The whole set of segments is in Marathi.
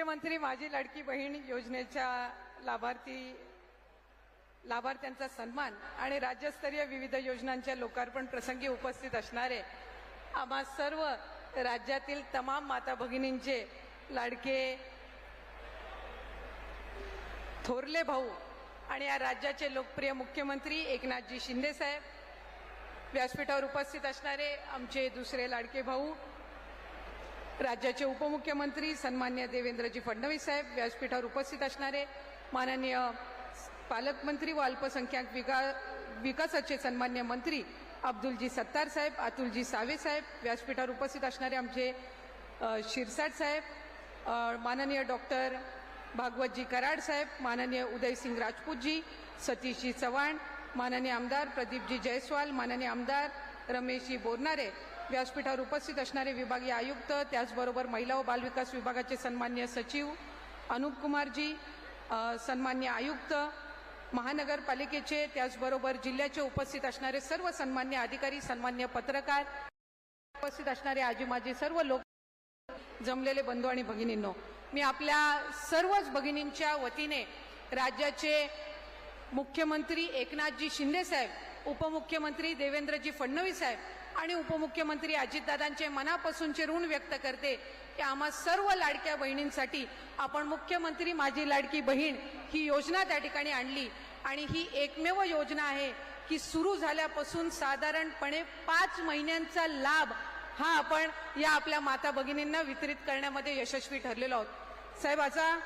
मुख्यमंत्री माझी लाडकी बहीण योजनेच्या लाभार्थी लाभार्थ्यांचा सन्मान आणि राज्यस्तरीय विविध योजनांच्या लोकार्पण प्रसंगी उपस्थित असणारे आम्हा सर्व राज्यातील तमाम माता भगिनींचे लाडके थोरले भाऊ आणि या राज्याचे लोकप्रिय मुख्यमंत्री एकनाथजी शिंदे साहेब व्यासपीठावर उपस्थित असणारे आमचे दुसरे लाडके भाऊ राज्याचे उपमुख्यमंत्री सन्मान्य देवेंद्रजी फडणवीस साहेब व्यासपीठावर उपस्थित असणारे माननीय पालकमंत्री व अल्पसंख्याक विका विकासाचे सन्मान्य मंत्री अब्दुलजी सत्तार साहेब अतुलजी सावे साहेब व्यासपीठावर उपस्थित असणारे आमचे शिरसाट साहेब माननीय डॉक्टर भागवतजी कराड साहेब माननीय उदयसिंग राजपूतजी सतीशजी चव्हाण माननीय आमदार प्रदीपजी जयस्वाल माननीय आमदार रमेशजी बोरनारे व्यासपीठावर उपस्थित असणारे विभागीय आयुक्त त्याचबरोबर महिला व बालविकास विभागाचे सन्मान्य सचिव अनुप कुमारजी सन्मान्य आयुक्त महानगरपालिकेचे त्याचबरोबर जिल्ह्याचे उपस्थित असणारे सर्व सन्मान्य अधिकारी सन्मान्य पत्रकार उपस्थित असणारे आजी माजी सर्व लोक जमलेले बंधू आणि भगिनींनो मी आपल्या सर्वच भगिनींच्या वतीने राज्याचे मुख्यमंत्री एकनाथजी शिंदेसाहेब उपमुख्यमंत्री देवेंद्रजी फडणवीस साहेब आणि उपमुख्यमंत्री अजितदादांचे मनापासूनचे ऋण व्यक्त करते की आम्हा सर्व लाडक्या बहिणींसाठी आपण मुख्यमंत्री माझी लाडकी बहीण ही योजना त्या ठिकाणी आणली आणि ही एकमेव योजना आहे की सुरू झाल्यापासून साधारणपणे पाच महिन्यांचा लाभ हा आपण या आपल्या माता भगिनींना वितरित करण्यामध्ये यशस्वी ठरलेलो आहोत. साहेबाचा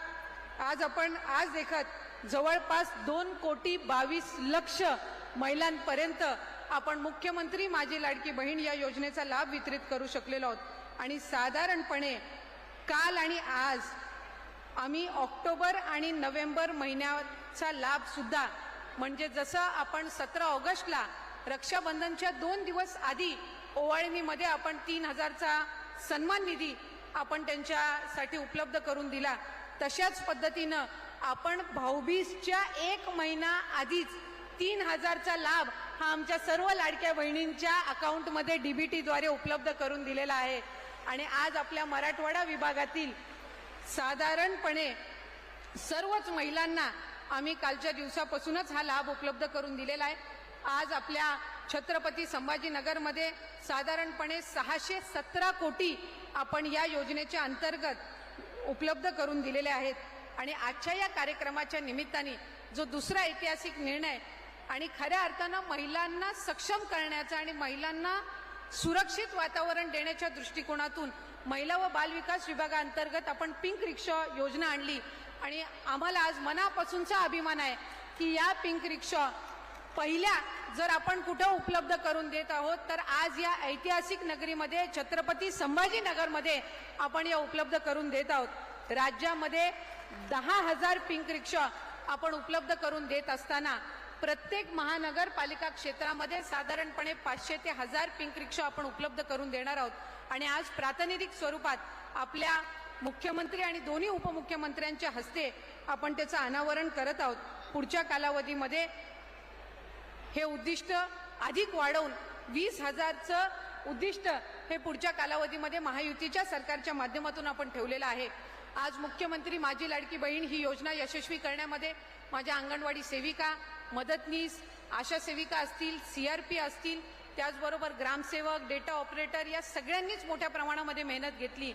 आज आपण आज देखत जवळपास दोन कोटी बावीस लक्ष महिलांपर्यंत आपण मुख्यमंत्री माझी लाडकी बहीण या योजनेचा लाभ वितरित करू शकलेलो आहोत. आणि साधारणपणे काल आणि आज आम्ही ऑक्टोबर आणि नोव्हेंबर महिन्याचा लाभ सुद्धा म्हणजे जसं आपण सतरा ऑगस्टला रक्षाबंधनच्या दोन दिवस आधी ओवाळणीमध्ये आपण तीन हजारचा सन्मान निधी आपण त्यांच्यासाठी उपलब्ध करून दिला तशाच पद्धतीनं आपण भाऊबीजच्या एक महिना आधीच तीन हजारचा लाभ हा आमच्या सर्व लाडक्या बहिणींच्या अकाउंटमध्ये डीबीटीद्वारे उपलब्ध करून दिलेला आहे. आणि आज आपल्या मराठवाडा विभागातील साधारणपणे सर्वच महिलांना आम्ही कालच्या दिवसापासूनच हा लाभ उपलब्ध करून दिलेला आहे. आज आपल्या छत्रपती संभाजीनगरमध्ये साधारणपणे सहाशे सतरा कोटी आपण या योजनेच्या अंतर्गत उपलब्ध करून दिलेले आहेत. आणि आजच्या या कार्यक्रमाच्या निमित्ताने जो दुसरा ऐतिहासिक निर्णय आणि खऱ्या अर्थानं महिलांना सक्षम करण्याचा आणि महिलांना सुरक्षित वातावरण देण्याच्या दृष्टिकोनातून महिला व बालविकास विभागाअंतर्गत आपण पिंक रिक्षा योजना आणली. आणि आम्हाला आज मनापासूनचा अभिमान आहे की या पिंक रिक्षा पहिल्या जर आपण कुठं उपलब्ध करून देत आहोत तर आज या ऐतिहासिक नगरीमध्ये छत्रपती संभाजीनगरमध्ये आपण या उपलब्ध करून देत आहोत. राज्यामध्ये दहा हजार पिंक रिक्षा आपण उपलब्ध करून देत असताना प्रत्येक महानगरपालिका क्षेत्रामध्ये साधारणपणे पाचशे ते हजार पिंक रिक्षा आपण उपलब्ध करून देणार आहोत. आणि आज प्रातिनिधिक स्वरूपात आपल्या मुख्यमंत्री आणि दोन्ही उपमुख्यमंत्र्यांच्या हस्ते आपण त्याचं अनावरण करत आहोत. पुढच्या कालावधीमध्ये हे उद्दिष्ट अधिक वाढवून वीस हजारचं उद्दिष्ट हे पुढच्या कालावधीमध्ये महायुतीच्या सरकारच्या माध्यमातून आपण ठेवलेलं आहे. आज मुख्यमंत्री माझी लाडकी बहीण ही योजना यशस्वी करण्यामध्ये माझ्या अंगणवाडी सेविका मदतनीस आशा सेविका असतील सी आर पी असतील त्याचबरोबर ग्रामसेवक डेटा ऑपरेटर या सगळ्यांनीच मोठ्या प्रमाणामध्ये मेहनत घेतली.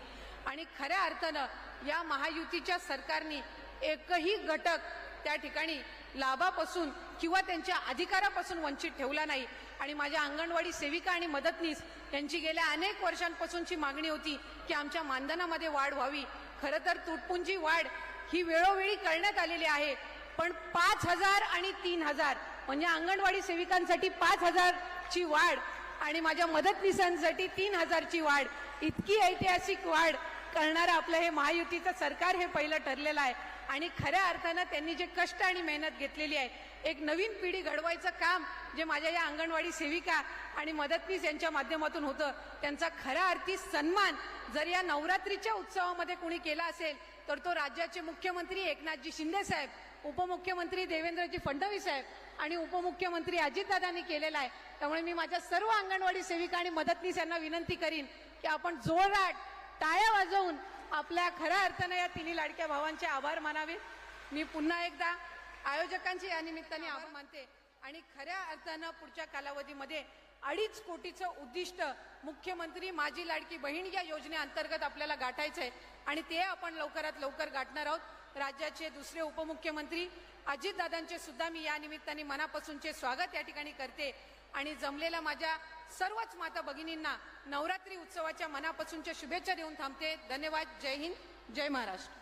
आणि खऱ्या अर्थानं या महायुतीच्या सरकारने एकही घटक त्या ठिकाणी लाभापासून किंवा त्यांच्या अधिकारापासून वंचित ठेवला नाही. आणि माझ्या अंगणवाडी सेविका आणि मदतनीस यांची गेल्या अनेक वर्षांपासूनची मागणी होती की आमच्या मानधनामध्ये वाढ व्हावी. खरं तर तुटपुंजी वाढ ही वेळोवेळी करण्यात आलेली आहे. पण पाच हजार आणि तीन हजार म्हणजे अंगणवाडी सेविकांसाठी पाच हजारची वाढ आणि माझ्या मदतनीसांसाठी तीन हजारची वाढ इतकी ऐतिहासिक वाढ करणारं आपलं हे महायुतीचं सरकार हे पहिलं ठरलेलं आहे. आणि खऱ्या अर्थानं त्यांनी जे कष्ट आणि मेहनत घेतलेली आहे एक नवीन पिढी घडवायचं काम जे माझ्या या अंगणवाडी सेविका आणि मदतनीस यांच्या माध्यमातून होतं. त्यांचा खऱ्या अर्थी सन्मान जर या नवरात्रीच्या उत्सवामध्ये कुणी केला असेल तर तो राज्याचे मुख्यमंत्री एकनाथजी शिंदे साहेब उपमुख्यमंत्री देवेंद्रजी फडणवीस साहेब आणि उपमुख्यमंत्री अजितदादांनी केलेला आहे. त्यामुळे मी माझ्या सर्व अंगणवाडी सेविका आणि मदतनीस यांना विनंती करीन की आपण जोरदार टाळ्या वाजवून आपल्या खऱ्या अर्थानं या तिन्ही लाडक्या भावांचे आभार मानावे. मी पुन्हा एकदा आयोजकांचे या निमित्ताने आभार मानते. आणि खऱ्या अर्थानं पुढच्या कालावधीमध्ये अडीच कोटीचं उद्दिष्ट मुख्यमंत्री माझी लाडकी बहीण या योजनेअंतर्गत आपल्याला गाठायचं आहे आणि ते आपण लवकरात लवकर गाठणार आहोत. राज्याचे दुसरे उपमुख्यमंत्री अजितदादांचे सुद्धा मी या निमित्ताने मनापासूनचे स्वागत या ठिकाणी करते. आणि जमलेल्या माझ्या सर्वच माता भगिनींना नवरात्री उत्सवाच्या मनापासूनच्या शुभेच्छा देऊन थांबते. धन्यवाद. जय हिंद. जय महाराष्ट्र.